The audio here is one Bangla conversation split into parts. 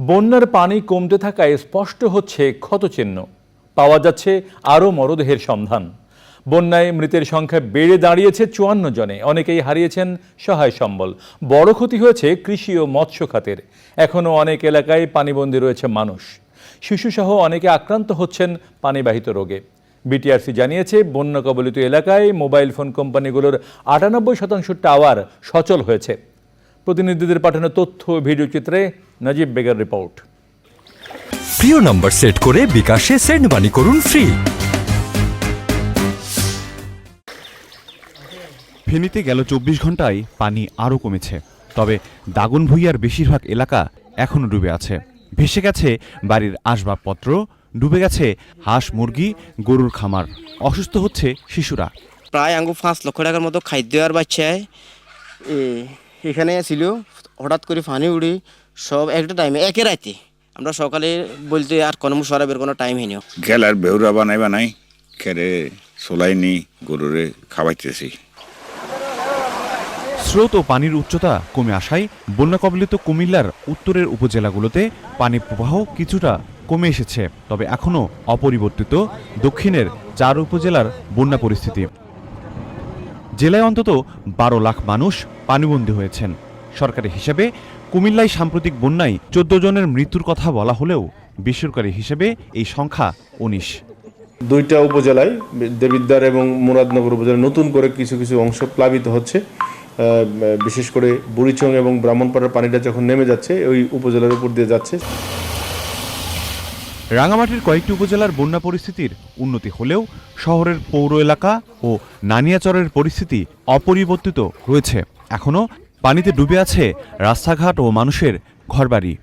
বন্যার পানি কমতে থাকায় স্পষ্ট হচ্ছে ক্ষতচিহ্ন। পাওয়া যাচ্ছে আরও মরদেহের সন্ধান। বন্যায় মৃতের সংখ্যা বেড়ে দাঁড়িয়েছে চুয়ান্ন জনে। অনেকেই হারিয়েছেন সহায় সম্বল। বড় ক্ষতি হয়েছে কৃষি ও মৎস্য খাতের। এখনও অনেক এলাকায় পানিবন্দী রয়েছে মানুষ। শিশুসহ অনেকে আক্রান্ত হচ্ছেন পানিবাহিত রোগে। বিটিআরসি জানিয়েছে, বন্যা কবলিত এলাকায় মোবাইল ফোন কোম্পানিগুলোর আটানব্বই শতাংশ টাওয়ার সচল হয়েছে। প্রতিনিধিদের পাঠানো তথ্য ও ভিডিও চিত্রে নজিব বেগের রিপোর্ট প্রিয় নম্বর সেট করে বিকাশে সেন্ড মানি করুন ফ্রি ফেনীতে গেল চব্বিশ ঘন্টায় পানি আরও কমেছে। তবে দাগন ভুইয়ার বেশিরভাগ এলাকা এখনও ডুবে আছে। ভেসে গেছে বাড়ির আসবাবপত্র ডুবে গেছে হাঁস মুরগি গরুর খামার। অসুস্থ হচ্ছে শিশুরা। প্রায় আঙ্গু পাঁচ লক্ষ টাকার মতো খাদ্য আর বাচ্চায় এ, এখানে ছিল হঠাৎ করে পানি উড়ি সব একটা টাইমে একে রাতে আমরা সকালে বলতে আর কোনো সরাবের কোনো টাইম হয়নি গেলার বেহুরা বানাই বানাই খেরে সোলাইনি গরুরে খাওয়াইতেছি। স্রোত ও পানির উচ্চতা কমে আসায় বন্যা কবলিত কুমিল্লার উত্তরের উপজেলাগুলোতে পানি প্রবাহ কিছুটা কমে এসেছে তবে এখনও অপরিবর্তিত দক্ষিণের চার উপজেলার বন্যা পরিস্থিতি। জেলায় অন্তত বারো লাখ মানুষ পানিবন্দী হয়েছেন। সরকারি হিসেবে কুমিল্লায় সাম্প্রতিক বন্যায় চোদ্দ জনের মৃত্যুর কথা বলা হলেও বেসরকারি হিসেবে এই সংখ্যা উনিশ। দুইটা উপজেলায় দেবিদ্বার এবং মুরাদনগর উপজেলায় নতুন করে কিছু কিছু অংশ প্লাবিত হচ্ছে। বিশেষ করে বুড়িচং এবং ব্রাহ্মণপাড়ার পানিটা যখন নেমে যাচ্ছে ওই উপজেলার উপর দিয়ে যাচ্ছে। রাঙামাটির কয়েকটি উপজেলার বন্যা পরিস্থিতির উন্নতি হলেও শহরের পৌর এলাকা ও নানিয়াচরের পরিস্থিতি অপরিবর্তিত রয়েছে। এখনও পানিতে ডুবে আছে রাস্তাঘাট ও মানুষের ঘরবাড়ি।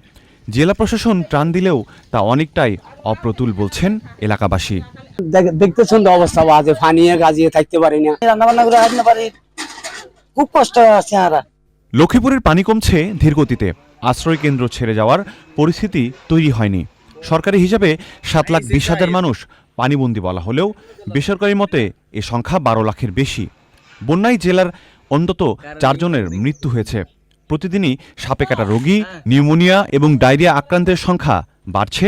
জেলা প্রশাসন ত্রাণ দিলেও তা অনেকটাই অপ্রতুল বলছেন এলাকাবাসী। দেখ- দেখতেছেন তো অবস্থা বাজে ফানিয়ে গাজিয়ে থাকতে পারি না। রান্না বান্না করে হাঁটতে পারি খুব কষ্ট আছে আর। লক্ষ্মীপুরের পানি কমছে ধীরগতিতে। আশ্রয় কেন্দ্র ছেড়ে যাওয়ার পরিস্থিতি তৈরি হয়নি। সরকারি হিসাবে সাত লাখ বিশ হাজার মানুষ পানিবন্দি বলা হলেও বেসরকারি মতে এ সংখ্যা বারো লাখের বেশি। বন্যায় জেলার অন্তত চারজনের মৃত্যু হয়েছে। প্রতিদিনই সাপে কাটা রোগী নিউমোনিয়া এবং ডায়রিয়া আক্রান্তের সংখ্যা বাড়ছে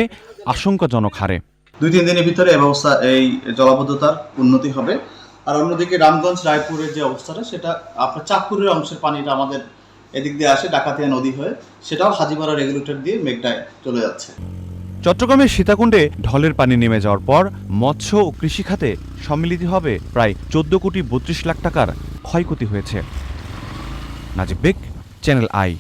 আশঙ্কাজনক হারে। দুই তিন দিনের ভিতরে এই ব্যবস্থা এই জলাবদ্ধতার উন্নতি হবে। আর অন্যদিকে রামগঞ্জ রায়পুরের যে অবস্থাটা সেটা আপনার চাঁদপুরের অংশের পানিটা আমাদের এদিক দিয়ে আসে ডাকাতিয়া নদী হয়ে। সেটাও হাজিপাড়া রেগুলেটর দিয়ে মেঘটায় চলে যাচ্ছে। চট্টগ্রামের সীতাকুণ্ডে ঢলের পানি নেমে যাওয়ার পর মৎস্য ও কৃষি খাতে সম্মিলিত হবে প্রায় চোদ্দ কোটি বত্রিশ লাখ টাকার ক্ষয়ক্ষতি হয়েছে। নাজিব বেগ চ্যানেল আই